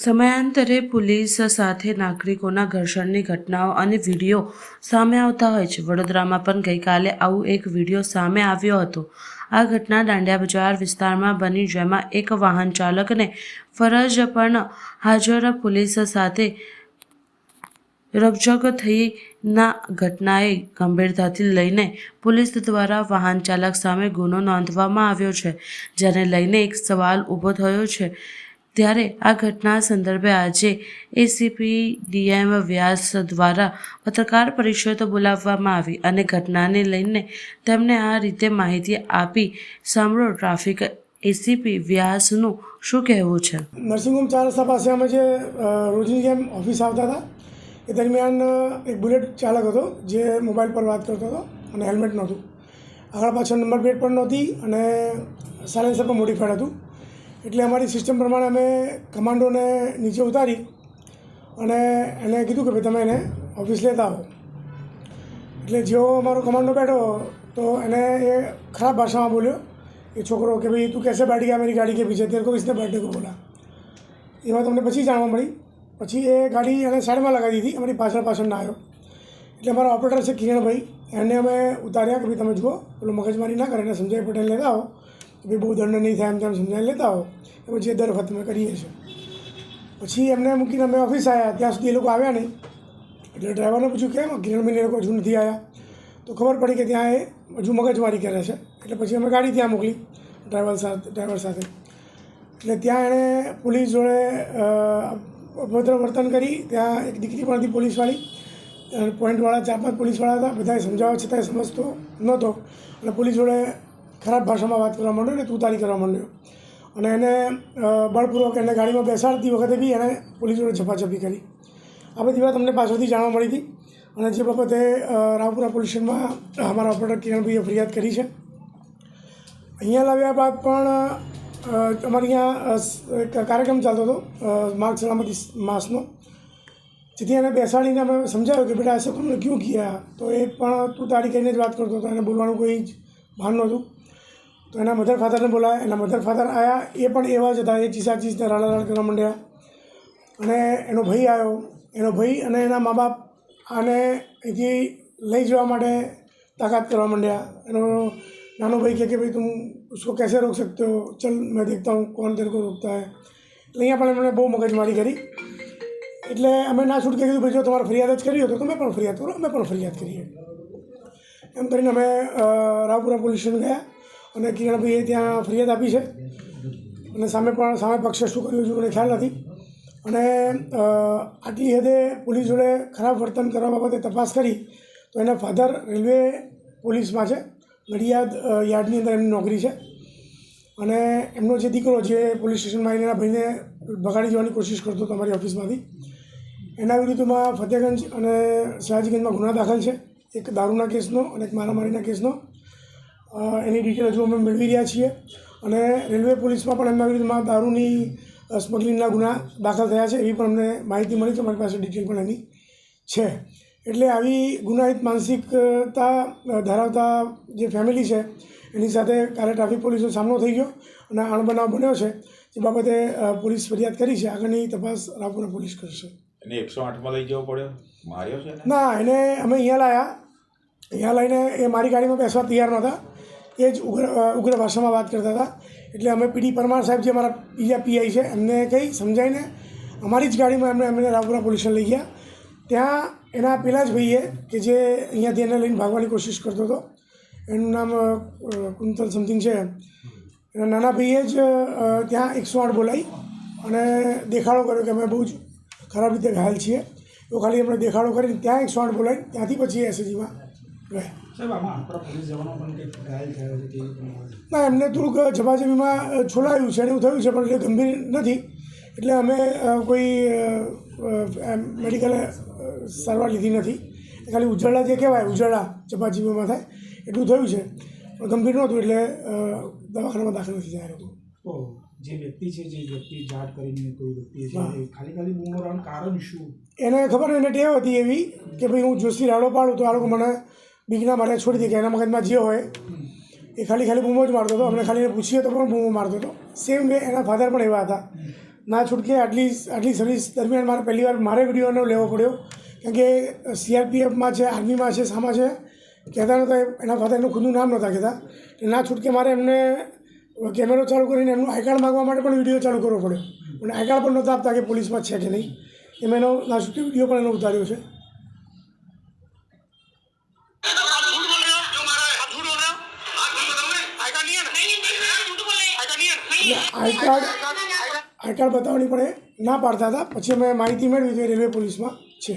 સમયાંતરે પોલીસ સાથે નાગરિકોના ઘર્ષણની ઘટનાઓ અને વીડિયો સામે આવતા હોય છે. વડોદરામાં પણ ગઈકાલે આવું એક વીડિયો સામે આવ્યો હતો. આ ઘટના દાંડિયા બજાર વિસ્તારમાં બની, જેમાં એક વાહન ચાલકને ફરજ પણ હાજર પોલીસ સાથે રકઝક થઈના ઘટનાએ ગંભીરતાથી લઈને પોલીસ દ્વારા વાહન ચાલક સામે ગુનો નોંધવામાં આવ્યો છે, જેને લઈને એક સવાલ ઊભો થયો છે. ત્યારે આ ઘટના સંદર્ભે આજે એસીપી ડીએમ વ્યાસ દ્વારા પત્રકાર પરિષદ બોલાવવામાં આવી અને ઘટનાને લઈને તેમને આ રીતે માહિતી આપી સાંભળો ટ્રાફિક એસીપી વ્યાસનું શું કહેવું છે? નર્સિંગ હોમ રસ્તા પાસે અમે જે રોજની જેમ ઓફિસ આવતા હતા, એ દરમિયાન એક બુલેટ ચાલક હતો જે મોબાઈલ પર વાત કરતો હતો અને હેલ્મેટ નહોતું. આગળ પાછળ નંબર પ્લેટ પણ નહોતી અને સાયલેન્સર પણ મોડિફાઈડ હતું. એટલે અમારી સિસ્ટમ પ્રમાણે અમે કમાન્ડોને નીચે ઉતારી અને એને કીધું કે ભાઈ તમે એને ઓફિસ લેતા આવો. એટલે જેવો અમારો કમાન્ડો બેઠો તો એને એ ખરાબ ભાષામાં બોલ્યો એ છોકરો કે ભાઈ તું કેસે બેઠ ગયા મારી ગાડી કે પીછે? તેર કો કિસને બેઠને બોલા. એમાં તમને પછી જાણવા મળી. પછી એ ગાડી એને સાઈડમાં લગાવી દીધી. અમારી પાછળ પાછળ ના આવ્યો. એટલે અમારા ઓપરેટર છે કિરણભાઈ. એને અમે ઉતાર્યા કે ભાઈ તમે જુઓ, પેલું મગજમારી ના કરે, એને સંજય પટેલ લેતા આવો. કે બહુ દંડ નહીં થાય એમ તેમ સમજાવી લેતા હો, એ પછી એ દર વખત અમે કરીએ છીએ. પછી એમને મૂકીને અમે ઓફિસ આવ્યા ત્યાં સુધી એ લોકો આવ્યા નહીં. એટલે ડ્રાઈવરને પૂછ્યું, કેમ? કિરણભાઈને લોકો હજુ નથી આવ્યા તો ખબર પડી કે ત્યાં એ હજુ મગજમારી કરે છે. એટલે પછી અમે ગાડી ત્યાં મોકલી ડ્રાઈવર સાથે ડ્રાઈવર સાથે. એટલે ત્યાં એણે પોલીસ જોડે અભદ્ર વર્તન કરી. ત્યાં એક દીકરી પણ હતી પોલીસવાળી. પોઈન્ટવાળા ચાર પાંચ પોલીસવાળા હતા. બધાએ સમજાવવા છતાંય સમજતો નહોતો. એટલે પોલીસ જોડે ખરાબ ભાષામાં વાત કરવા માંડ્યો ને તું કરવા માંડ્યો. અને એને બળપૂર્વક એને ગાડીમાં બેસાડતી વખતે બી એને પોલીસ જોડે ઝપાઝપી કરી. આ બધી વાત અમને પાછળથી જાણવા મળી હતી. અને જે બાબતે રાવપુરા પોલીસ સ્ટેશનમાં અમારા ઓપરેટર કિરણભાઈએ ફરિયાદ કરી છે. અહીંયા લાવ્યા બાદ પણ અમારે અહીંયા કાર્યક્રમ ચાલતો હતો માર્ગ સલામતી માસનો. જેથી એને બેસાડીને અમે સમજાવ્યું કે બેટા, આ સપનું ક્યું ગયા તો એ પણ તું તારી કહીને જ વાત કરતો હતો, એને બોલવાનું કોઈ જ ભાન નહોતું. તો એના મધર ફાધરને બોલાયા એના મધર ફાધર આવ્યા એ પણ એવા જ હતા એ ચીસા ચીસને રાડારાડ કરવા માંડ્યા અને એનો ભાઈ આવ્યો એનો ભાઈ અને એના મા બાપ આને અહીંથી લઈ જવા માટે તાકાત કરવા માંડ્યા એનો નાનો ભાઈ કહે કે ભાઈ તું उसको कैसे रोक सकते हो चल मैं देखता हूँ कौन तेरे को रोकता है એટલે અહીંયા પણ એમણે બહુ મગજમારી કરી એટલે અમે ના છૂટકે કીધું ભાઈ જો તમારે ફરિયાદ જ કરી હોય તો તમે પણ ફરિયાદ કરો અમે પણ ફરિયાદ કરીએ એમ કરીને અમે અ, રાવપુરા પોલીસ સ્ટેશન ગયા અને કિરણભાઈએ ત્યાં ફરિયાદ આપી છે. અને સામે પણ સામે પક્ષે શું કર્યું છે મને ખ્યાલ નથી. અને આટલી હદે પોલીસ જોડે ખરાબ વર્તન કરવા બાબતે તપાસ કરી, તો એના ફાધર રેલવે પોલીસમાં છે. નડિયાદ યાર્ડની અંદર એમની નોકરી છે. અને એમનો જે દીકરો જે પોલીસ સ્ટેશનમાં આવીને એના ભાઈને ભગાડી જવાની કોશિશ કરતો હતો અમારી ઓફિસમાંથી. એના વિરુદ્ધમાં ફતેહગંજ અને સયાજીગંજમાં ગુના દાખલ છે. એક દારૂના કેસનો અને એક મારામારીના કેસનો. એની ડિટેલ હજુ અમે મેળવી રહ્યા છીએ. અને રેલવે પોલીસમાં પણ એમના વિરુદ્ધમાં દારૂની સ્મગલિંગના ગુના દાખલ થયા છે એવી પણ અમને માહિતી મળી છે. અમારી પાસે ડિટેલ પણ એની છે. એટલે આવી ગુનાહિત માનસિકતા ધરાવતા જે ફેમિલી છે એની સાથે કાલે ટ્રાફિક પોલીસનો સામનો થઈ ગયો અને અણબનાવ બન્યો છે જે બાબતે પોલીસ ફરિયાદ કરી છે. આગળની તપાસ રાપુરા પોલીસ કરશે. એને એકસો આઠમાં લઈ જવો પડ્યો? માર્યો છે ના એને અમે અહીંયા લાવ્યા અહીંયા લઈને એ મારી ગાડીમાં બેસવા તૈયાર નહોતા. એ જ ઉગ્ર ઉગ્ર ભાષામાં વાત કરતા હતા. એટલે અમે પીડી પરમાર સાહેબ જે અમારા બીજા પીઆઈ છે, એમને કહી સમજાવીને અમારી જ ગાડીમાં એમને એમને રાવપુરા પોલીસ લઈ ગયા. ત્યાં એના પેલા જ ભાઈએ કે જે અહીંયાથી એને લઈને ભાગવાની કોશિશ કરતો હતો, એનું નામ કુંતલ સમથિંગ છે એના નાના ભાઈએ જ ત્યાં એકસો આઠ બોલાવી અને દેખાડો કર્યો કે અમે બહુ જ ખરાબ રીતે ઘાયલ છીએ. તો ખાલી એમણે દેખાડો કરીને ત્યાં એકસો આઠ બોલાવી ત્યાંથી પછી એસએજીમાં ના એમને થોડુંક જમાજમીમાં છોડાયું છે અને એવું થયું છે પણ એટલે ગંભીર નથી. એટલે અમે કોઈ મેડિકલ સારવાર લીધી નથી. ખાલી ઉજળા જે કહેવાય ઉજળા જબાજબીમાં થાય એટલું થયું છે. પણ ગંભીર નહોતું એટલે દવાખાનામાં દાખલ નથી થયા લોકો. તો જે વ્યક્તિ છે જે વ્યક્તિ જાટ કરીને કોઈ વ્યક્તિ છે ખાલી ખાલી બૂમો કારણ શું? એને ખબર એને ટેવ હતી એવી કે ભાઈ હું જોશી રાડો પાડું તો આ લોકો મને બીકના મારે છોડી દીધી એના મગજમાં જે હોય, એ ખાલી ખાલી બૂમો જ મારતો હતો. અમને ખાલી પૂછીએ તો પણ બૂમો મારતો હતો. સેમ વે એના ફાધર પણ એવા હતા. ના છૂટકે આટલી આટલી સર્વિસ દરમિયાન મારે પહેલી વાર મારે વિડીયોનો લેવો પડ્યો. કારણ કે સીઆરપીએફમાં છે આર્મીમાં છે, શામાં છે, કહેતા નહોતા એના ફાધર એનું ખુદનું નામ નહોતા કહેતા. ના છૂટકે મારે એમને કેમેરો ચાલુ કરીને એમનું આઈ કાર્ડ માગવા માટે પણ વીડિયો ચાલુ કરવો પડ્યો. અને આઈ કાર્ડ પણ નહોતા આપતા કે પોલીસમાં છે કે નહીં. એમ એનો ના છૂટકે વીડિયો પણ એનો ઉતાર્યો છે. આઈ કાર્ડ આઈ કાર્ડ બતાવવાની પણ એ ના પાડતા હતા. પછી અમે માહિતી મેળવી તો રેલવે પોલીસમાં છે.